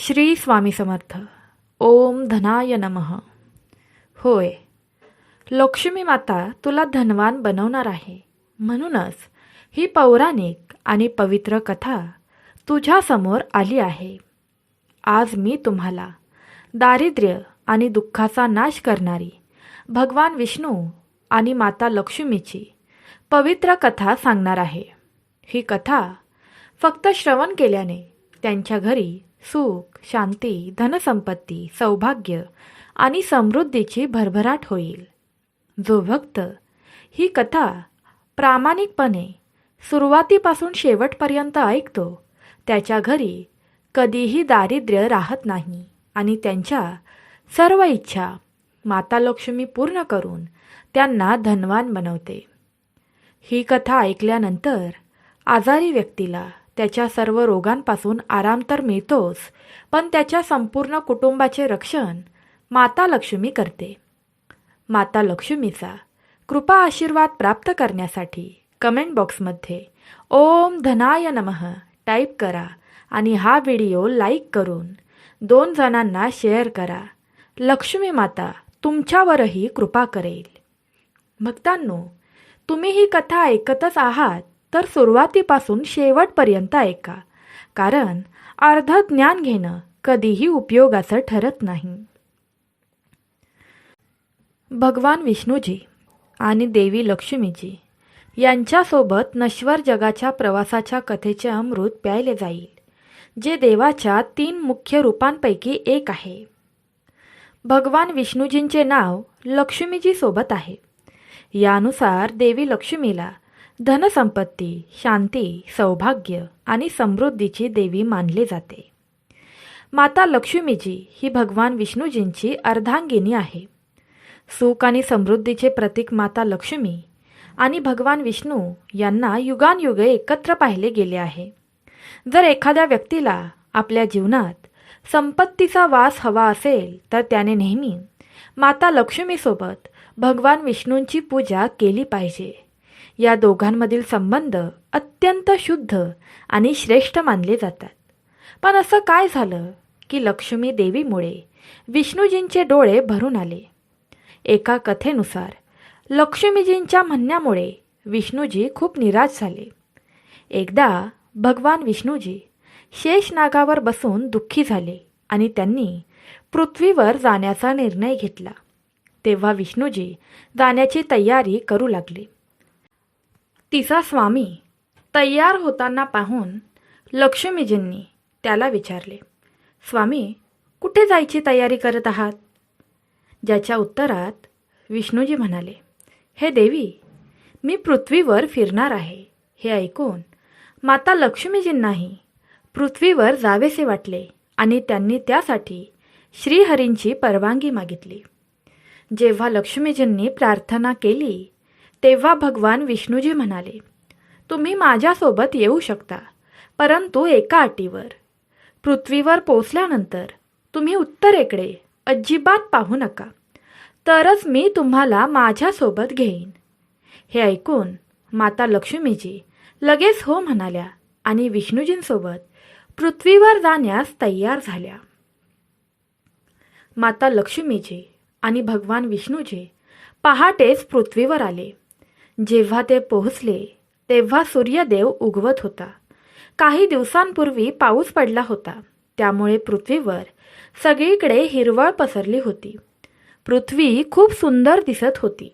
श्री स्वामी समर्थ. ओम धनाय नमः. होय. लक्ष्मी माता तुला धनवान बनवणार आहे. म्हणूनच ही पौराणिक आणि पवित्र कथा तुझ्यासमोर आली आहे. आज मी तुम्हाला दारिद्र्य आणि दुःखाचा नाश करणारी भगवान विष्णू आणि माता लक्ष्मीची पवित्र कथा सांगणार आहे. ही कथा फक्त श्रवण केल्याने त्यांच्या घरी सुख शांती धनसंपत्ती सौभाग्य आणि समृद्धीची भरभराट होईल. जो भक्त ही कथा प्रामाणिकपणे सुरुवातीपासून शेवटपर्यंत ऐकतो त्याच्या घरी कधीही दारिद्र्य राहत नाही आणि त्यांच्या सर्व इच्छा माता लक्ष्मी पूर्ण करून त्यांना धनवान बनवते. ही कथा ऐकल्यानंतर आजारी व्यक्तीला त्याच्या सर्व रोगांपासून आराम तर मिळतोच पण त्याच्या संपूर्ण कुटुंबाचे रक्षण माता लक्ष्मी करते. माता लक्ष्मीचा कृपा आशीर्वाद प्राप्त करण्यासाठी कमेंट बॉक्समध्ये ओम धनाय नमः टाईप करा आणि हा व्हिडिओ लाईक करून दोन जणांना शेअर करा. लक्ष्मी माता तुमच्यावरही कृपा करेल. भक्तांनो तुम्ही ही कथा ऐकतच आहात तर सुरुवातीपासून शेवटपर्यंत ऐका. कारण अर्ध ज्ञान घेणं कधीही उपयोगाचं ठरत नाही. भगवान विष्णूजी आणि देवी लक्ष्मीजी यांच्यासोबत नश्वर जगाच्या प्रवासाच्या कथेचे अमृत प्यायले जाईल जे देवाच्या तीन मुख्य रूपांपैकी एक आहे. भगवान विष्णूजींचे नाव लक्ष्मीजीसोबत आहे. यानुसार देवी लक्ष्मीला धनसंपत्ती शांती सौभाग्य आणि समृद्धीची देवी मानले जाते. माता लक्ष्मीजी ही भगवान विष्णूजींची अर्धांगिनी आहे. सुख आणि समृद्धीचे प्रतीक माता लक्ष्मी आणि भगवान विष्णू यांना युगानयुगे एकत्र पाहिले गेले आहे. जर एखाद्या व्यक्तीला आपल्या जीवनात संपत्तीचा वास हवा असेल तर त्याने नेहमी माता लक्ष्मीसोबत भगवान विष्णूंची पूजा केली पाहिजे. या दोघांमधील संबंध अत्यंत शुद्ध आणि श्रेष्ठ मानले जातात. पण असं काय झालं की लक्ष्मी देवीमुळे विष्णूजींचे डोळे भरून आले? एका कथेनुसार लक्ष्मीजींच्या म्हणण्यामुळे विष्णूजी खूप निराश झाले. एकदा भगवान विष्णूजी शेषनागावर बसून दुःखी झाले आणि त्यांनी पृथ्वीवर जाण्याचा निर्णय घेतला. तेव्हा विष्णूजी जाण्याची तयारी करू लागले. तिचा स्वामी तयार होताना पाहून लक्ष्मीजींनी त्याला विचारले स्वामी कुठे जायची तयारी करत आहात? ज्याच्या उत्तरात विष्णूजी म्हणाले हे देवी मी पृथ्वीवर फिरणार आहे. हे ऐकून माता लक्ष्मीजींनाही पृथ्वीवर जावेसे वाटले आणि त्यांनी त्यासाठी श्रीहरींची परवानगी मागितली. जेव्हा लक्ष्मीजींनी प्रार्थना केली तेव्हा भगवान विष्णूजी म्हणाले तुम्ही माझ्यासोबत येऊ शकता परंतु एका अटीवर. पृथ्वीवर पोचल्यानंतर तुम्ही उत्तरेकडे अजिबात पाहू नका तरच मी तुम्हाला माझ्यासोबत घेईन. हे ऐकून माता लक्ष्मीजी लगेच हो म्हणाल्या आणि विष्णूजींसोबत पृथ्वीवर जाण्यास तयार झाल्या. माता लक्ष्मीजी आणि भगवान विष्णूजी पहाटेच पृथ्वीवर आले. जेव्हा ते पोहोचले तेव्हा सूर्यदेव उगवत होता. काही दिवसांपूर्वी पाऊस पडला होता. त्यामुळे पृथ्वीवर सगळीकडे हिरवळ पसरली होती. पृथ्वी खूप सुंदर दिसत होती.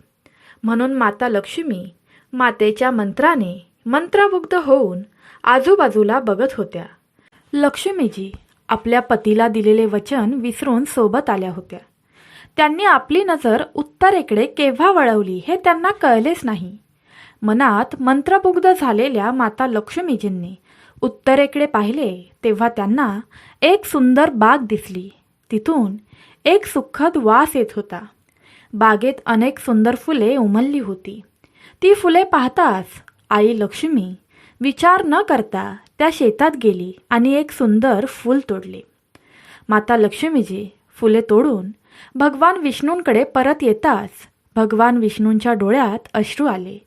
म्हणून माता लक्ष्मी मातेच्या मंत्राने मंत्रमुग्ध होऊन आजूबाजूला बघत होत्या. लक्ष्मीजी आपल्या पतीला दिलेले वचन विसरून सोबत आल्या होत्या. त्यांनी आपली नजर उत्तरेकडे केव्हा वळवली हे त्यांना कळलेच नाही. मनात मंत्रमुग्ध झालेल्या माता लक्ष्मीजींनी उत्तरेकडे पाहिले तेव्हा त्यांना एक सुंदर बाग दिसली. तिथून एक सुखद वास येत होता. बागेत अनेक सुंदर फुले उमलली होती. ती फुले पाहताच आई लक्ष्मी विचार न करता त्या शेतात गेली आणि एक सुंदर फूल तोडले. माता लक्ष्मीजी फुले तोडून भगवान विष्णूंकडे परत येताच भगवान विष्णूंच्या डोळ्यात अश्रू आले.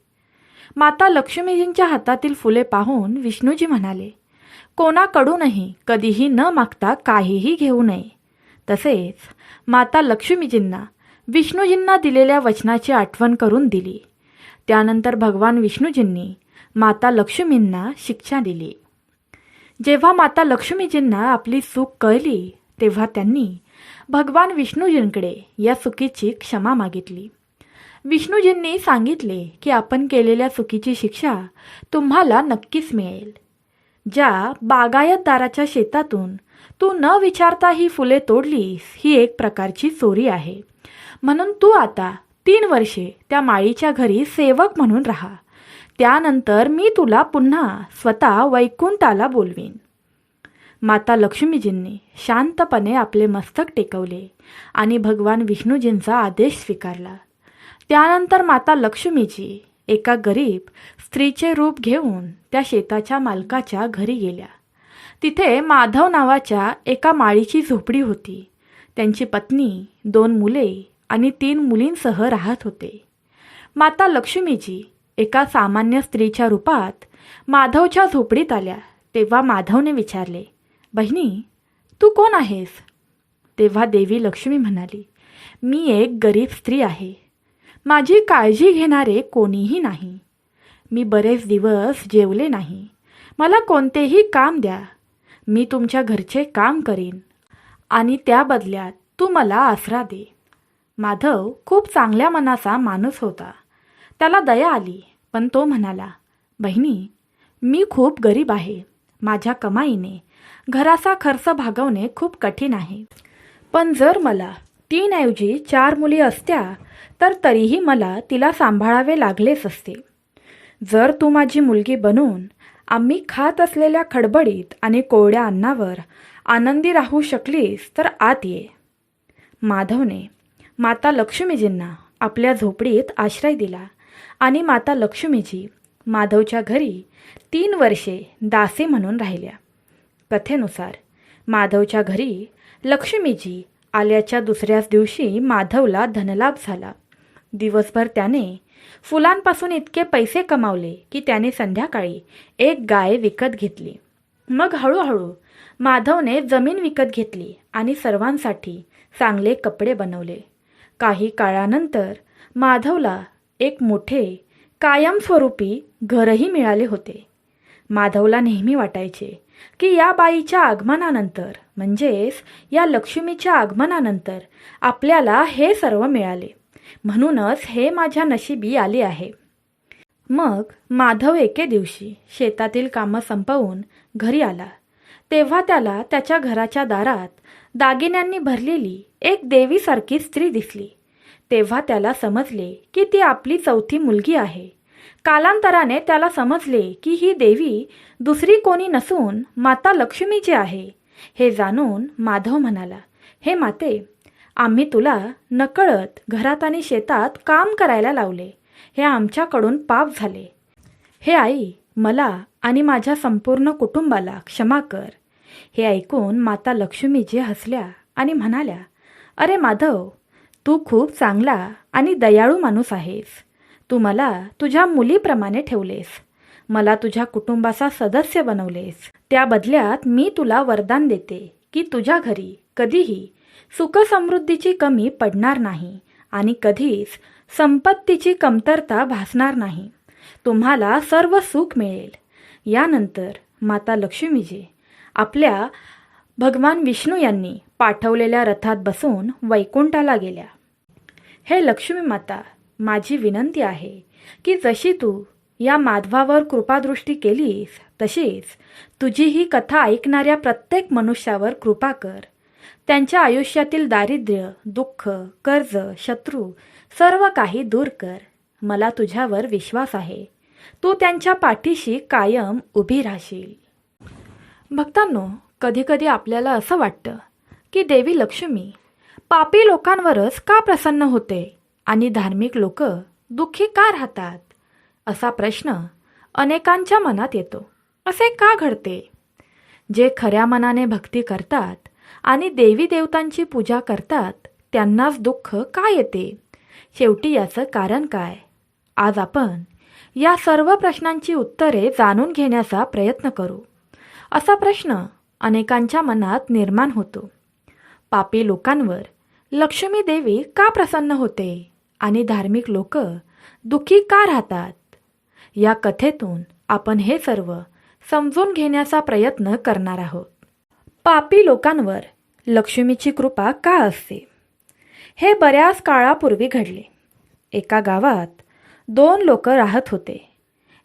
माता लक्ष्मीजींच्या हातातील फुले पाहून विष्णूजी म्हणाले कोणाकडूनही कधीही न मागता काहीही घेऊ नये. तसेच माता लक्ष्मीजींना विष्णूजींना दिलेल्या वचनाची आठवण करून दिली. त्यानंतर भगवान विष्णूजींनी माता लक्ष्मींना शिक्षा दिली. जेव्हा माता लक्ष्मीजींना आपली चूक कळली तेव्हा त्यांनी भगवान विष्णूजींकडे या चुकीची क्षमा मागितली. विष्णूजींनी सांगितले की आपण केलेल्या चुकीची शिक्षा तुम्हाला नक्कीच मिळेल. ज्या बागायतदाराच्या शेतातून तू न विचारता ही फुले तोडलीस ही एक प्रकारची चोरी आहे. म्हणून तू आता तीन वर्षे त्या माळीच्या घरी सेवक म्हणून राहा. त्यानंतर मी तुला पुन्हा स्वतः वैकुंठाला बोलवीन. माता लक्ष्मीजींनी शांतपणे आपले मस्तक टेकवले आणि भगवान विष्णूजींचा आदेश स्वीकारला. त्यानंतर माता लक्ष्मीजी एका गरीब स्त्रीचे रूप घेऊन त्या शेताच्या मालकाच्या घरी गेल्या. तिथे माधव नावाच्या एका माळीची झोपडी होती. त्यांची पत्नी दोन मुले आणि तीन मुलींसह राहत होते. माता लक्ष्मीजी एका सामान्य स्त्रीच्या रूपात माधवच्या झोपडीत आल्या. तेव्हा माधवने विचारले बहिणी तू कोण आहेस? तेव्हा देवी लक्ष्मी म्हणाली मी एक गरीब स्त्री आहे. माझी काळजी घेणारे कोणीही नाही. मी बरेच दिवस जेवले नाही. मला कोणतेही काम द्या. मी तुमच्या घरचे काम करीन. आणि त्या बदल्यात तू मला आसरा दे. माधव खूप चांगल्या मनाचा माणूस होता. त्याला दया आली पण तो म्हणाला बहिणी मी खूप गरीब आहे. माझ्या कमाईने घराचा खर्च भागवणे खूप कठीण आहे. पण जर मला तीनऐवजी चार मुली असत्या तर तरीही मला तिला सांभाळावे लागलेच असते. जर तू माझी मुलगी बनून आम्ही खात असलेल्या खडबडीत आणि कोरड्या अन्नावर आनंदी राहू शकलीस तर आत ये. माधवने माता लक्ष्मीजींना आपल्या झोपडीत आश्रय दिला आणि माता लक्ष्मीजी माधवच्या घरी तीन वर्षे दासी म्हणून राहिल्या. कथेनुसार माधवच्या घरी लक्ष्मीजी आल्याच्या दुसऱ्याच दिवशी माधवला धनलाभ झाला. दिवसभर त्याने फुलांपासून इतके पैसे कमावले की त्याने संध्याकाळी एक गाय विकत घेतली. मग हळूहळू माधवने जमीन विकत घेतली आणि सर्वांसाठी चांगले कपडे बनवले. काही काळानंतर माधवला एक मोठे कायमस्वरूपी घरही मिळाले होते. माधवला नेहमी वाटायचे की या बाईच्या आगमनानंतर म्हणजेच या लक्ष्मीच्या आगमनानंतर आपल्याला हे सर्व मिळाले. म्हणूनच हे माझ्या नशिबी आले आहे. मग माधव एके दिवशी शेतातील कामं संपवून घरी आला. तेव्हा त्याला त्याच्या घराच्या दारात दागिन्यांनी भरलेली एक देवीसारखी स्त्री दिसली. तेव्हा त्याला समजले की ती आपली चौथी मुलगी आहे. कालांतराने त्याला समजले की ही देवी दुसरी कोणी नसून माता लक्ष्मीची आहे. हे जाणून माधव म्हणाला हे माते आम्ही तुला नकळत घरात आणि शेतात काम करायला लावले. हे आमच्याकडून पाप झाले. हे आई मला आणि माझ्या संपूर्ण कुटुंबाला क्षमा कर. हे ऐकून माता लक्ष्मीजी हसल्या आणि म्हणाल्या अरे माधव तू खूप चांगला आणि दयाळू माणूस आहेस. तू मला तुझ्या मुलीप्रमाणे ठेवलेस. मला तुझ्या कुटुंबाचा सदस्य बनवलेस. त्या बदल्यात मी तुला वरदान देते की तुझ्या घरी कधीही सुखसमृद्धीची कमी पडणार नाही आणि कधीच संपत्तीची कमतरता भासणार नाही. तुम्हाला सर्व सुख मिळेल. यानंतर माता लक्ष्मीजी आपल्या भगवान विष्णू यांनी पाठवलेल्या रथात बसून वैकुंठाला गेल्या. हे लक्ष्मी माता माझी विनंती आहे की जशी तू या माधवावर कृपादृष्टी केलीस तशीच तुझी ही कथा ऐकणाऱ्या प्रत्येक मनुष्यावर कृपा कर. त्यांच्या आयुष्यातील दारिद्र्य दुःख कर्ज शत्रू सर्व काही दूर कर. मला तुझ्यावर विश्वास आहे. तू त्यांच्या पाठीशी कायम उभी राहशील. भक्तांनो कधीकधी आपल्याला असं वाटतं की देवी लक्ष्मी पापी लोकांवरच का प्रसन्न होते? आणि धार्मिक लोक दुःखी का राहतात? असा प्रश्न अनेकांच्या मनात येतो. असे का घडते? जे खऱ्या मनाने भक्ती करतात आणि देवी देवतांची पूजा करतात त्यांनाच दुःख का येते? शेवटी याचं कारण काय? आज आपण या सर्व प्रश्नांची उत्तरे जाणून घेण्याचा प्रयत्न करू. असा प्रश्न अनेकांच्या मनात निर्माण होतो. पापी लोकांवर लक्ष्मी देवी का प्रसन्न होते? आणि धार्मिक लोक दुःखी का राहतात? या कथेतून आपण हे सर्व समजून घेण्याचा प्रयत्न करणार आहोत. पापी लोकांवर लक्ष्मीची कृपा का असते? हे बऱ्याच काळापूर्वी घडले. एका गावात दोन लोक राहत होते.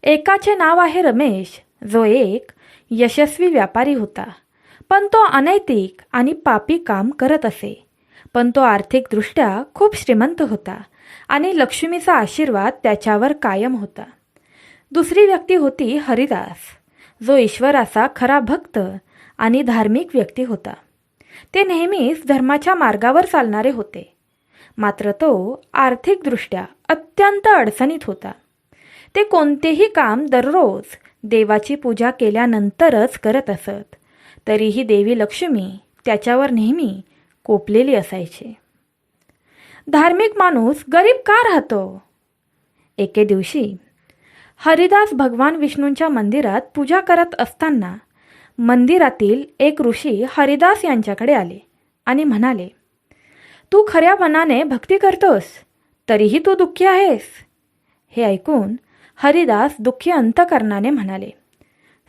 एकाचे नाव आहे रमेश जो एक यशस्वी व्यापारी होता. पण तो अनैतिक आणि पापी काम करत असे. पण तो आर्थिकदृष्ट्या खूप श्रीमंत होता. आणि लक्ष्मीचा आशीर्वाद त्याच्यावर कायम होता. दुसरी व्यक्ती होती हरिदास. जो ईश्वराचा खरा भक्त आणि धार्मिक व्यक्ती होता. ते नेहमीच धर्माच्या मार्गावर चालणारे होते. मात्र तो आर्थिकदृष्ट्या अत्यंत अडचणीत होता. ते कोणतेही काम दररोज देवाची पूजा केल्यानंतरच करत असत. तरीही देवी लक्ष्मी त्याच्यावर नेहमी कोपलेली असायची. धार्मिक माणूस गरीब का राहतो? एके दिवशी हरिदास भगवान विष्णूंच्या मंदिरात पूजा करत असताना मंदिरातील एक ऋषी हरिदास यांच्याकडे आले आणि म्हणाले तू खऱ्या मनाने भक्ती करतोस तरीही तू दुःखी आहेस. हे ऐकून हरिदास दुःखी अंतकरणाने म्हणाले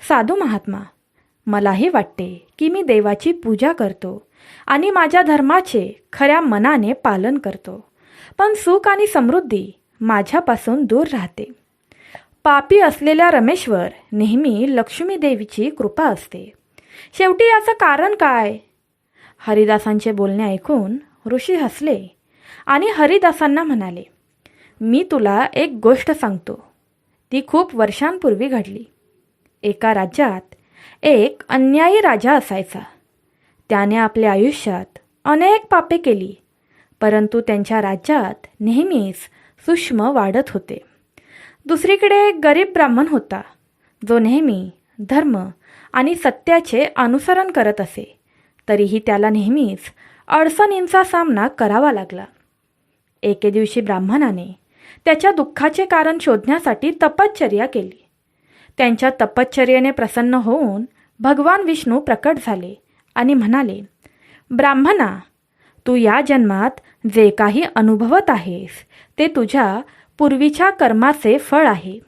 साधू महात्मा मलाही वाटते की मी देवाची पूजा करतो आणि माझ्या धर्माचे खऱ्या मनाने पालन करतो. पण सुख आणि समृद्धी माझ्यापासून दूर राहते. पापी असलेल्या रमेश्वर नेहमी लक्ष्मी देवीची कृपा असते. शेवटी याचं कारण काय? हरिदासांचे बोलणे ऐकून ऋषी हसले आणि हरिदासांना म्हणाले मी तुला एक गोष्ट सांगतो. ती खूप वर्षांपूर्वी घडली. एका राज्यात एक अन्यायी राजा असायचा. त्याने आपल्या आयुष्यात अनेक पापे केली परंतु त्यांच्या राज्यात नेहमीच सूक्ष्म वाढत होते. दुसरीकडे एक गरीब ब्राह्मण होता जो नेहमी धर्म आणि सत्याचे अनुसरण करत असे तरीही त्याला नेहमीच अडचणींचा सामना करावा लागला. एके दिवशी ब्राह्मणाने त्याच्या दुःखाचे कारण शोधण्यासाठी तपश्चर्या केली. त्यांच्या तपश्चर्येने प्रसन्न होऊन भगवान विष्णू प्रकट झाले. आणि म्हणाले ब्राह्मणा तू या जन्मात जे काही अनुभवत आहेस ते तुझ्या पूर्वीच्या कर्माचे फळ आहे.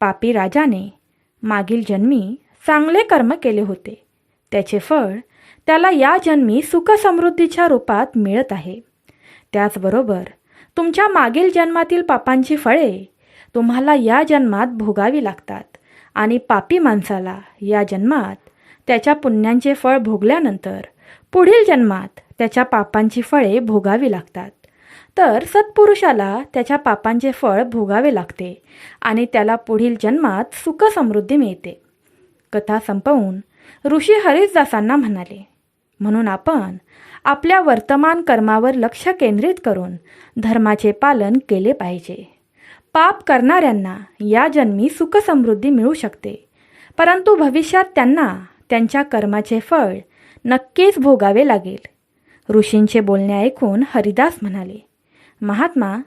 पापी राजाने मागील जन्मी चांगले कर्म केले होते. त्याचे फळ त्याला या जन्मी सुखसमृद्धीच्या रूपात मिळत आहे. त्याचबरोबर तुमच्या मागील जन्मातील पापांची फळे तुम्हाला या जन्मात भोगावी लागतात आणि पापी माणसाला या जन्मात त्याच्या पुण्यांचे फळ भोगल्यानंतर पुढील जन्मात त्याच्या पापांची फळे भोगावी लागतात. तर सत्पुरुषाला त्याच्या पापांचे फळ भोगावे लागते आणि त्याला पुढील जन्मात सुखसमृद्धी मिळते. कथा संपवून ऋषी हरिशदासांना म्हणाले म्हणून आपण आपल्या वर्तमान कर्मावर लक्ष केंद्रित करून धर्माचे पालन केले पाहिजे. पाप करणाऱ्यांना या जन्मी सुखसमृद्धी मिळू शकते परंतु भविष्यात त्यांना त्यांच्या कर्माचे फळ नक्कीच भोगावे लागेल. ऋषींचे बोलणे ऐकून हरिदास म्हणाले महात्मा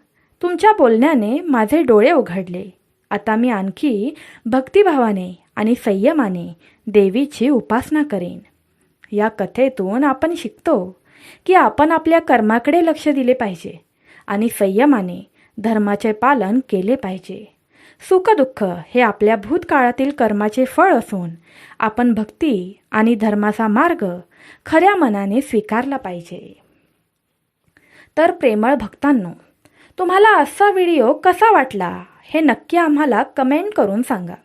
तुमच्या बोलण्याने माझे डोळे उघडले. आता मी आणखी भक्तिभावाने आणि संयमाने देवीची उपासना करेन. या कथेतून आपण शिकतो की आपण आपल्या कर्माकडे लक्ष दिले पाहिजे आणि संयमाने धर्माचे पालन केले पाहिजे. सुखदुःख हे आपल्या भूतकाळातील कर्माचे फळ असून आपण भक्ती आणि धर्माचा मार्ग खऱ्या मनाने स्वीकारला पाहिजे. तर प्रेमळ भक्तांनो तुम्हाला असा व्हिडिओ कसा वाटला हे नक्की आम्हाला कमेंट करून सांगा.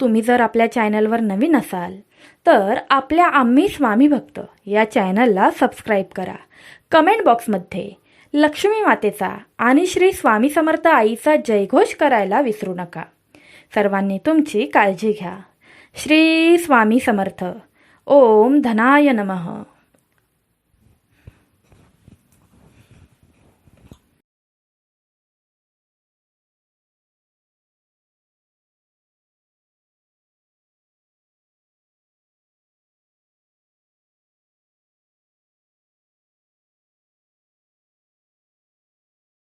तुम्ही जर आपल्या चॅनलवर नवीन असाल तर आपल्या आम्ही स्वामी भक्त या चॅनलला सबस्क्राईब करा. कमेंट बॉक्समध्ये लक्ष्मी मातेचा आणि श्री स्वामी समर्थ आईचा जयघोष करायला विसरू नका. सर्वांनी तुमची काळजी घ्या. श्री स्वामी समर्थ. ओम धनाय नमः.